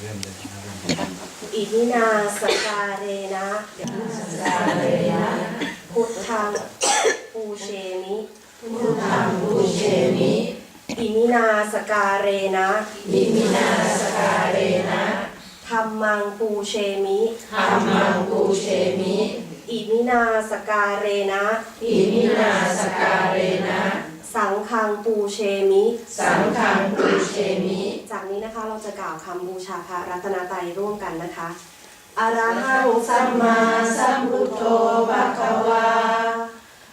เข้าใจก็เริ่มเลยนะเริ่มเลยอิมินาสการเรนะพุทธังปูเชมิพุทธังบูเชมิอิมินาสการเรนะอิมินาสการเรนะธรรมังปูเชมิธัมมังบูเชมิอิมินาสการเรนะอิมินาสการเรนะ สังฆังปูเชมิ สังฆังบูเชมิจากนี้นะคะเราจะกล่าวคำบูชาพระรัตนตรัยร่วมกันนะคะอะระหังสัสัมมมามาสัมพุทโธภะคะวา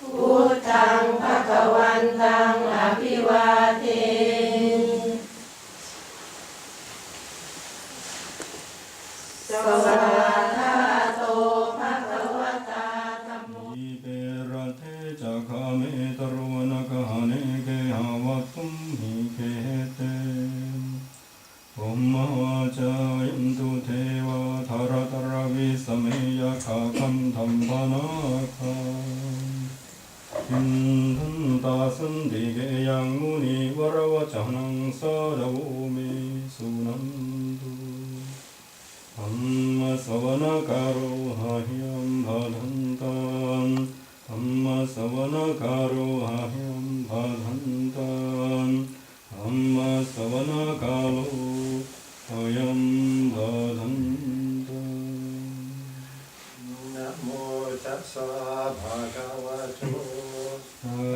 พุทธังภะคะวันตังอภิวาเทสวายันตุเทวาธารตระวิสเมยะขาคันธัมปนาคาทินทันตาสันติเกยังมุนิวรวจนังสาดโว ตั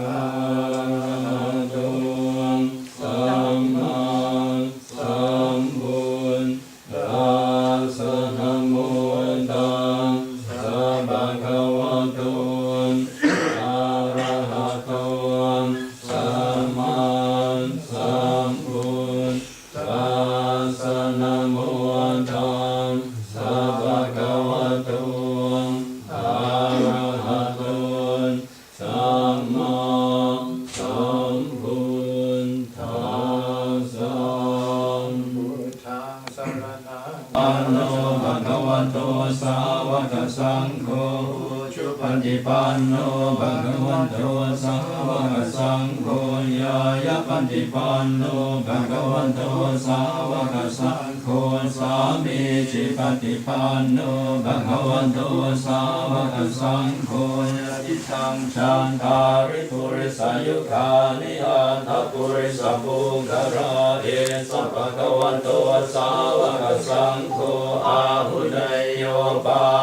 ายะปฏิปันโนภะคะวะโตสาวกสังโฆสามีจิปฏิปันโนภะคะวะโตสาวกสังโฆยะติทังชันทาริปุริสายุคานิอันทปุริสปุกราเอสัพพะคะวะโตสาวกสังโฆอาหุเนยโยปา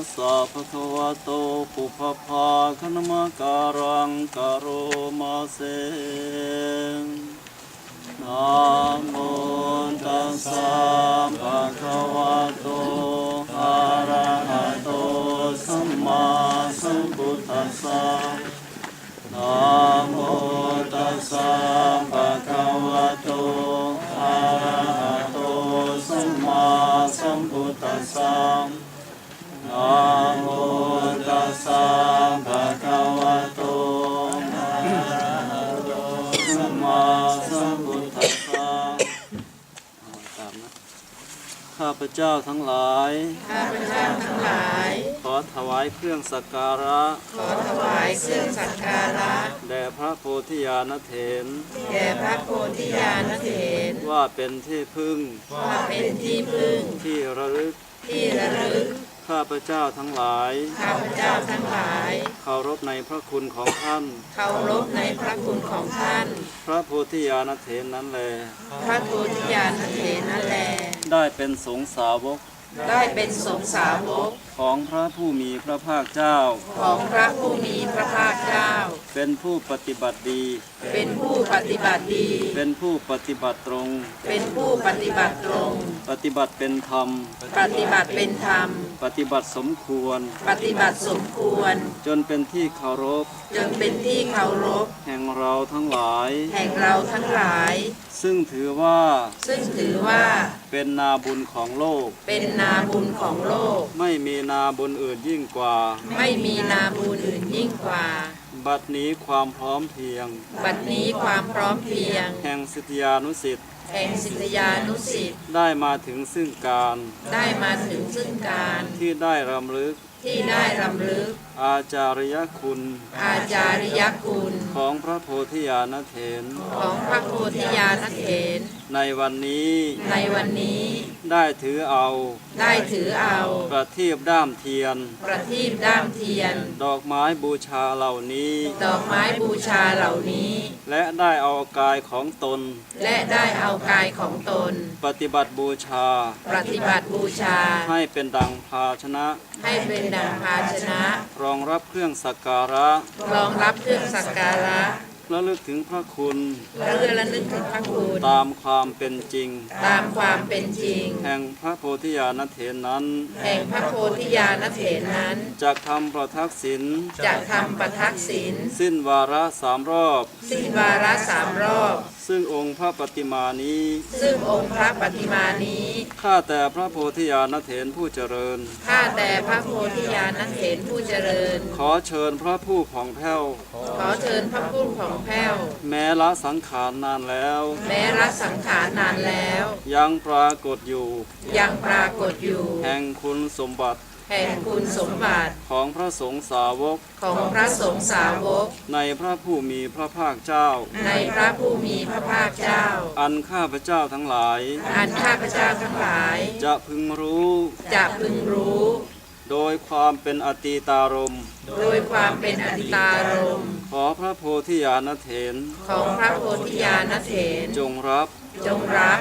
ัสสะภะคะวะโตปุพพาคณมการังกะโรมาเสนะโมตัสสะภะคะวะโตอะระหะโตสัมมาสัมพุทธัสสะนะโมตัสสะภะคะวะโต เจ้าทั้งหลาย ข้าพเจ้าทั้งหลาย ขอถวายเครื่องสักการะ ขอถวายเครื่องสักการะ แด่พระโพธิญาณเถรแด่พระโพธิญาณเถรว่าเป็นที่พึ่ง ว่าเป็นที่พึ่ง ที่ระลึก ที่ระลึก ข้าพเจ้าทั้งหลาย ข้าพเจ้าทั้งหลาย เคารพในพระคุณของท่าน เคารพในพระคุณของท่าน พระโพธิญาณเถรนั้นแล พระโพธิญาณเถรนั่นแล ได้เป็นสงฆ์สาวก ได้เป็นสงฆ์สาวก ของพระผู้มีพระภาคเจ้า ของพระผู้มีพระภาคเจ้า เป็นผู้ปฏิบัติดี เป็นผู้ปฏิบัติดี เป็นผู้ปฏิบัติตรง เป็นผู้ปฏิบัติตรง ปฏิบัติเป็นธรรม ปฏิบัติเป็นธรรม ปฏิบัติสมควร ปฏิบัติสมควร จนเป็นที่เคารพ จนเป็นที่เคารพ แห่งเราทั้งหลาย แห่งเราทั้งหลาย ซึ่งถือว่า ซึ่งถือว่า เป็นนาบุญของโลก เป็นนาบุญของโลก ไม่มีนาบุญอื่นยิ่งกว่า ไม่มีนาบุญอื่นยิ่งกว่าบัดนี้ความพร้อมเพรียง บัดนี้ความพร้อมเพรียง แห่งสิทธิยานุสิทธิ์ แห่งศิษยานุสิตได้มาถึงซึ่งการ ได้มาถึงซึ่งการ ที่ได้รำลึกที่ได้รำลึกอาจาริยคุณ อาจาริยคุณ ของพระโพธิญาณเถรของพระโพธิญาณเถรในวันนี้ ในวันนี้ ได้ถือเอา ได้ถือเอา ประทีปด้ามเทียน ประทีปด้ามเทียน ดอกไม้บูชาเหล่านี้ ดอกไม้บูชาเหล่านี้ และได้เอากายของตน และได้เอากายของตน ปฏิบัติบูชา ปฏิบัติบูชา ให้เป็นดังภาชนะ ให้เป็นดังภาชนะรองรับเครื่องสักการะรองรับเครื่องสักการะและลึกถึงพระคุณและเพื่อระลึกถึงพระคุณ ตามความเป็นจริง ตามความเป็นจริง แห่งพระโพธิญาณเถรนั้น แห่งพระโพธิญาณเถรนั้นจะทำประทักษิณจะทำประทักษิณสิ้นวาระสามรอบ สิ้นวาระสามรอบ ซึ่งองค์พระปฏิมานี้ ซึ่งองค์พระปฏิมานี้ ข้าแต่พระโพธิญาณเถรผู้เจริญ ข้าแต่พระโพธิญาณเถรผู้เจริญ ขอเชิญพระผู้ผ่องแผ้ว ขอเชิญพระผู้ของแผ้ว แม้ละสังขารนานแล้ว แม้รักสังขารนานแล้ว ยังปรากฏอยู่ ยังปรากฏอยู่ แห่งคุณสมบัติ แห่งคุณสมบัติของพระสงฆ์สาวกของพระสงฆ์สาวก ในพระผู้มีพระภาคเจ้า ในพระผู้มีพระภาคเจ้า อันข้าพเจ้าทั้งหลาย อันข้าพเจ้าทั้งหลาย จะพึงรู้ จะพึงรู้ โดยความเป็นอตีตารมณ์โดยความเป็นอดิตารมณ์ขอพระโพธิญาณเถรของพระโพธิญาณเถรจงรับ จงรับ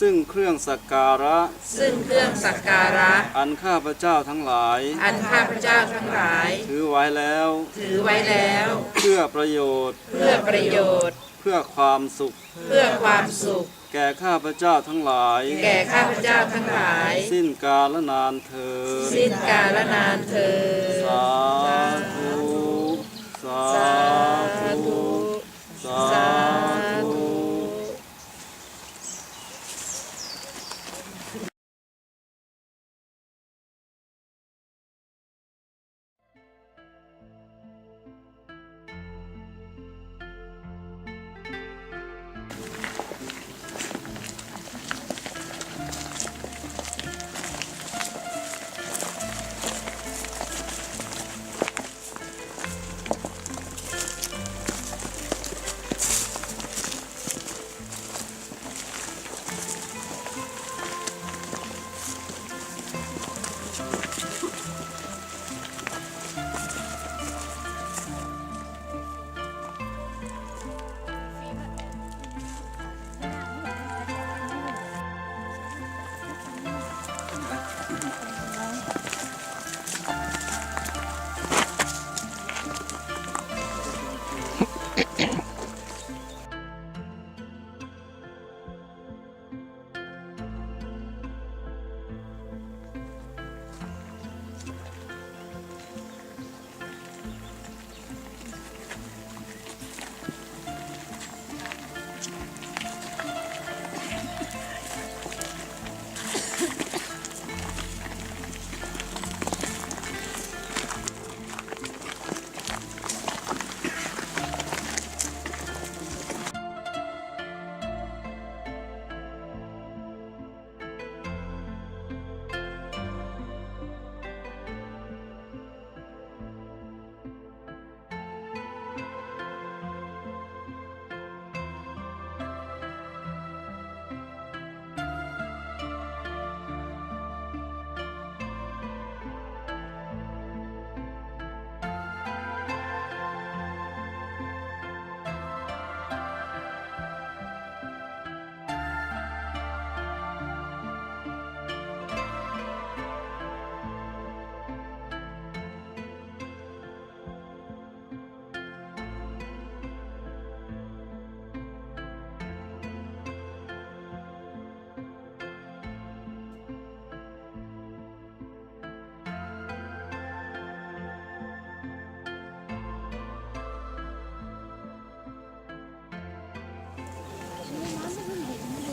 ซึ่งเครื่องสักการะ ซึ่งเครื่องสักการะ อันข้าพเจ้าทั้งหลาย อันข้าพเจ้าทั้งหลาย ถือไว้แล้ว ถือไว้แล้ว เพื่อประโยชน์ เพื่อประโยชน์ เพื่อความสุข เพื่อความสุข แก่ข้าพเจ้าทั้งหลาย แก่ข้าพเจ้าทั้งหลาย สิ้นกาลนานเธอญสิ้นกาลนานเธอญสาธุ สาสาธุธุสาสาธุธุ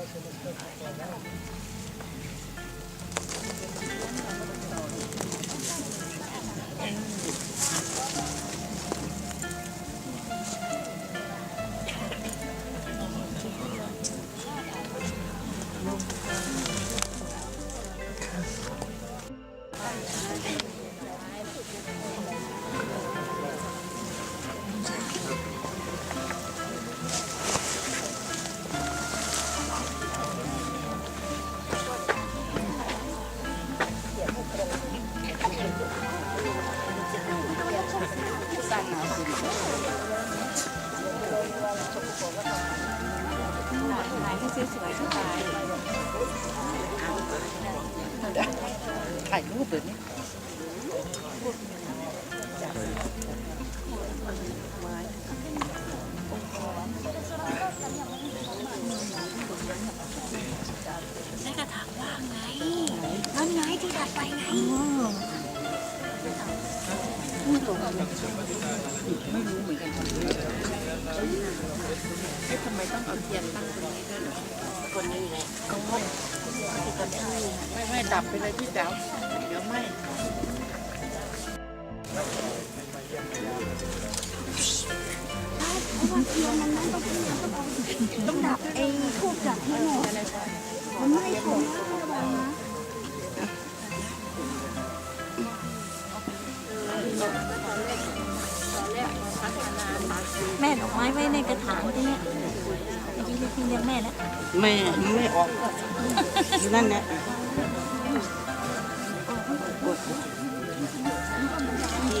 ถ่ายรูปเลยนี่ในกระถางว่างไงนั่นไงที่ถัดไปไงไม่รู้เหมือนกันทำไมต้องเอาเทียนตั้งตรงนี้ด้วยหรอคนนี้แหละก็ไม่ไม่ไม่ดับไปเลยพี่แจ๋วเดี๋ยว ต้องดับไอ้ทูบดับให้หมดมันไม่คงนะระวังนะแม่ดอกไม้ไว้ในกระถางที่เนี่ยเมื่อกี้พี่เรียกแม่แล้วแม่ไม่ออกนั่นแหละที่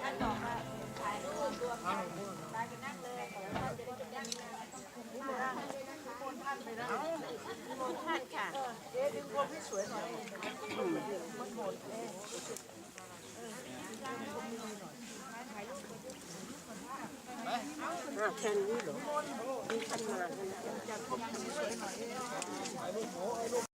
ท่านบอกว่าถ่ายรูปรวนี้ไปนั่งเลยหมดหเลยอมร่าท่านนะค่ะเอ๊ดึงคนที่สวยหน่อยมันหมดเลยมาแค่นี้เหรอสวยหน่อย